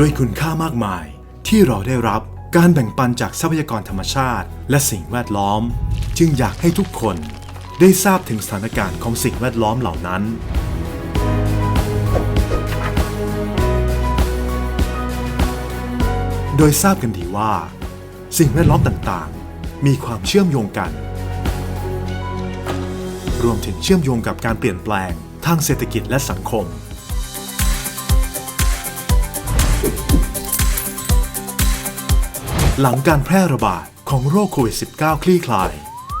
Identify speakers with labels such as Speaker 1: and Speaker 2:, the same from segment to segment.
Speaker 1: ด้วยคุณค่ามากมาย ที่เราได้รับการแบ่งปันจากทรัพยากรธรรมชาติ และสิ่งแวดล้อม จึงอยากให้ทุกคนได้ทราบถึงสถานการณ์ของสิ่งแวดล้อมเหล่านั้น โดยทราบกันดีว่า สิ่งแวดล้อมต่างๆ มีความเชื่อมโยงกัน รวมถึงเชื่อมโยงกับการเปลี่ยนแปลงทางเศรษฐกิจและสังคม หลังการแพร่ระบาดของโรคโควิด -19 คลี่คลาย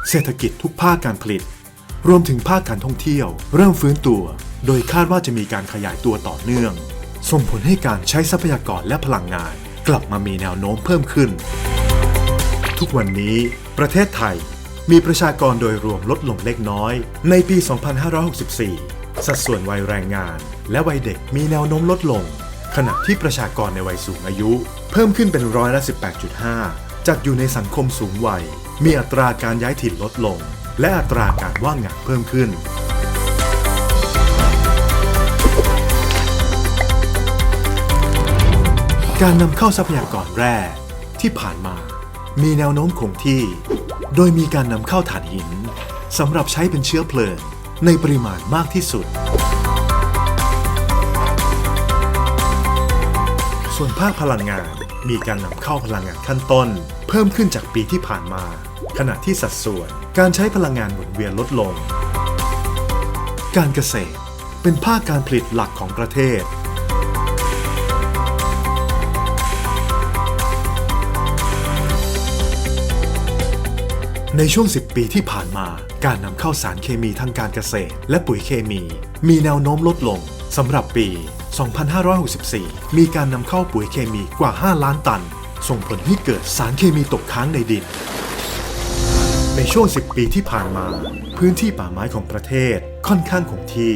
Speaker 1: เศรษฐกิจทุกภาคการผลิต รวมถึงภาคการท่องเที่ยว เริ่มฟื้นตัว โดยคาดว่าจะมีการขยายตัวต่อเนื่อง ส่งผลให้การใช้ทรัพยากรและพลังงาน กลับมามีแนวโน้มเพิ่มขึ้น ทุกวันนี้ ประเทศไทยมีประชากรโดยรวมลดลงเล็กน้อย ในปี 2564 สัดส่วนวัยแรงงาน และวัยเด็กมีแนวโน้มลดลง ขณะที่ประชากรในวัยสูงอายุ เพิ่มขึ้นเป็นร้อยละ 18.5จากอยู่ในสังคมสูงวัย มีอัตราการย้ายถิ่นลดลง และอัตราการว่างงานเพิ่มขึ้น การนำเข้าทรัพยากรแร่ที่ผ่านมา มีแนวโน้มคงที่ โดยมีการนำเข้าถ่านหินสำหรับใช้เป็นเชื้อเพลิงในปริมาณมากที่สุด ส่วนภาคพลังงาน มีการนำเข้าพลังงานขั้นต้น เพิ่มขึ้นจากปีที่ผ่านมา ขณะที่สัดส่วนการใช้พลังงานหมุนเวียนลดลง การเกษตร เป็นภาคการผลิตหลักของประเทศ ในช่วง 10 ปีที่ผ่านมา การนำเข้าสารเคมีทางการเกษตร และปุ๋ยเคมี มีแนวโน้มลดลงสำหรับปี 2564 มีการนำเข้าปุ๋ยเคมีกว่า 5 ล้านตัน ส่งผลให้เกิดสารเคมีตกค้างในดิน ในช่วง 10 ปีที่ผ่านมา พื้นที่ป่าไม้ของประเทศค่อนข้างคงที่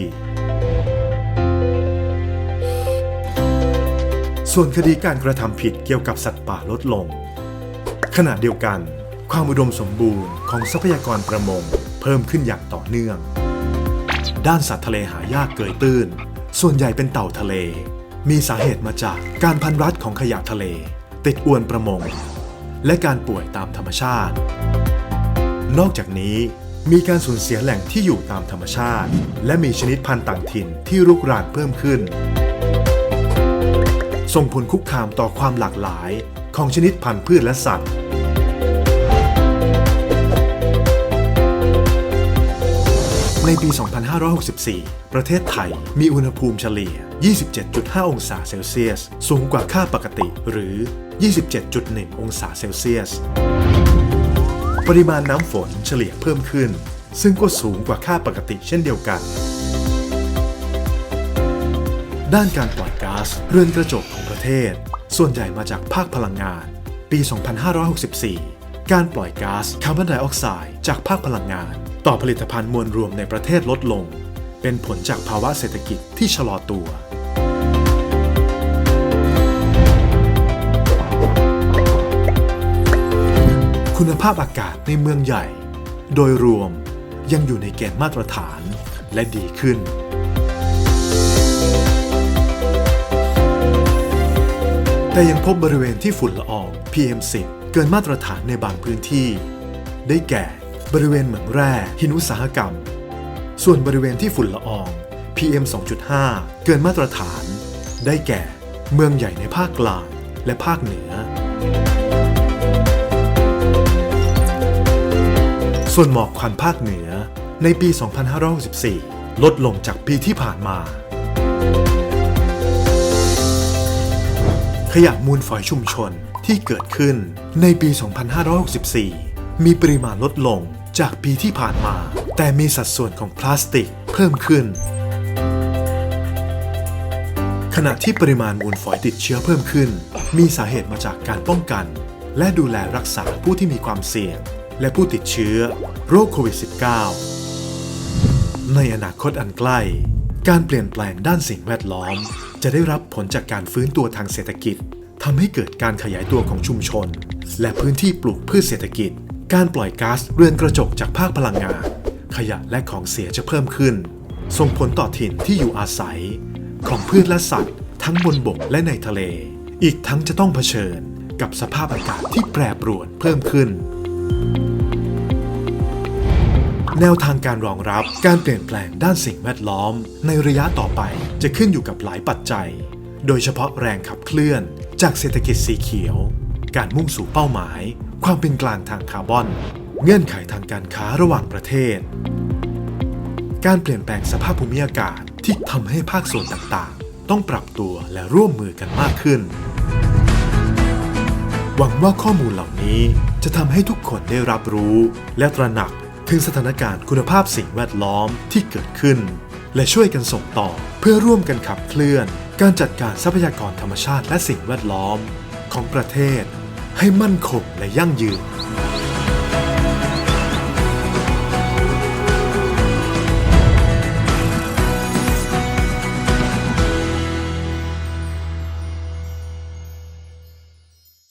Speaker 1: ส่วนคดีการกระทำผิดเกี่ยวกับสัตว์ป่าลดลง ขณะเดียวกัน ความอุดมสมบูรณ์ของทรัพยากรประมง เพิ่มขึ้นอย่างต่อเนื่อง ด้านสัตว์ทะเลหายากเกยตื้น ส่วนใหญ่เป็นเต่าทะเล มีสาเหตุมาจากการพันรัดของขยะทะเล ติดอวนประมง และการป่วยตามธรรมชาติ นอกจากนี้มีการสูญเสียแหล่งที่อยู่ตามธรรมชาติ และมีชนิดพันธุ์ต่างถิ่นที่รุกรานเพิ่มขึ้น ส่งผลคุกคามต่อความหลากหลายของชนิดพันธุ์พืชและสัตว์ ในปี 2564 ประเทศไทยมีอุณหภูมิเฉลี่ย 27.5 องศาเซลเซียส สูงกว่าค่าปกติหรือ 27.1 องศาเซลเซียส ปริมาณน้ำฝนเฉลี่ยเพิ่มขึ้น ซึ่งก็สูงกว่าค่าปกติเช่นเดียวกัน ด้านการปล่อยก๊าซเรือนกระจกของประเทศ ส่วนใหญ่มาจากภาคพลังงาน ปี 2564 การปล่อยก๊าซคาร์บอนไดออกไซด์จากภาคพลังงาน ต่อผลิตภัณฑ์มวลรวมในประเทศลดลง เป็นผลจากภาวะเศรษฐกิจที่ชะลอตัว คุณภาพอากาศในเมืองใหญ่ โดยรวมยังอยู่ในเกณฑ์มาตรฐานและดีขึ้น แต่ยังพบบริเวณที่ฝุ่นละออง PM10 เกินมาตรฐานในบางพื้นที่ ได้แก่ บริเวณเหมืองแร่หินอุตสาหกรรม ส่วนบริเวณที่ฝุ่นละออง PM 2.5 เกินมาตรฐาน ได้แก่ เมืองใหญ่ในภาคกลางและภาคเหนือ ส่วนหมอกควันภาคเหนือในปี 2564 ลดลงจากปีที่ผ่านมา ขยะมูลฝอยชุมชนที่เกิดขึ้นในปี 2564 มีปริมาณลดลง จากปีที่ผ่านมา แต่มีสัดส่วนของพลาสติกเพิ่มขึ้น ขณะที่ปริมาณมูลฝอยติดเชื้อเพิ่มขึ้น มีสาเหตุมาจากการป้องกัน และดูแลรักษาผู้ที่มีความเสี่ยง และผู้ติดเชื้อ โรคโควิด -19 ในอนาคตอันใกล้ การเปลี่ยนแปลงด้านสิ่งแวดล้อม จะได้รับผลจากการฟื้นตัวทางเศรษฐกิจทำให้เกิดการขยายตัวของชุมชน และพื้นที่ปลูกพืชเศรษฐกิจ การปล่อยก๊าซเรือนกระจกจากภาคพลังงาน ขยะและของเสียจะเพิ่มขึ้น ส่งผลต่อถิ่นที่อยู่อาศัย ของพืชและสัตว์ ทั้งบนบกและในทะเล อีกทั้งจะต้องเผชิญกับสภาพอากาศที่แปรปรวนเพิ่มขึ้น แนวทางการรองรับการเปลี่ยนแปลงด้านสิ่งแวดล้อม ในระยะต่อไปจะขึ้นอยู่กับหลายปัจจัย โดยเฉพาะแรงขับเคลื่อนจากเศรษฐกิจสีเขียว การมุ่งสู่เป้าหมาย ความเป็นกลางทางคาร์บอน เงื่อนไขทางการค้าระหว่างประเทศ การเปลี่ยนแปลงสภาพภูมิอากาศที่ทำให้ภาคส่วนต่างๆ ต้องปรับตัวและร่วมมือกันมากขึ้น หวังว่าข้อมูลเหล่านี้จะทำให้ทุกคนได้รับรู้ และตระหนักถึงสถานการณ์คุณภาพสิ่งแวดล้อมที่เกิดขึ้น และช่วยกันส่งต่อเพื่อร่วมกันขับเคลื่อน การจัดการทรัพยากรธรรมชาติและสิ่งแวดล้อมของประเทศ ให้มั่นคงและยั่งยืน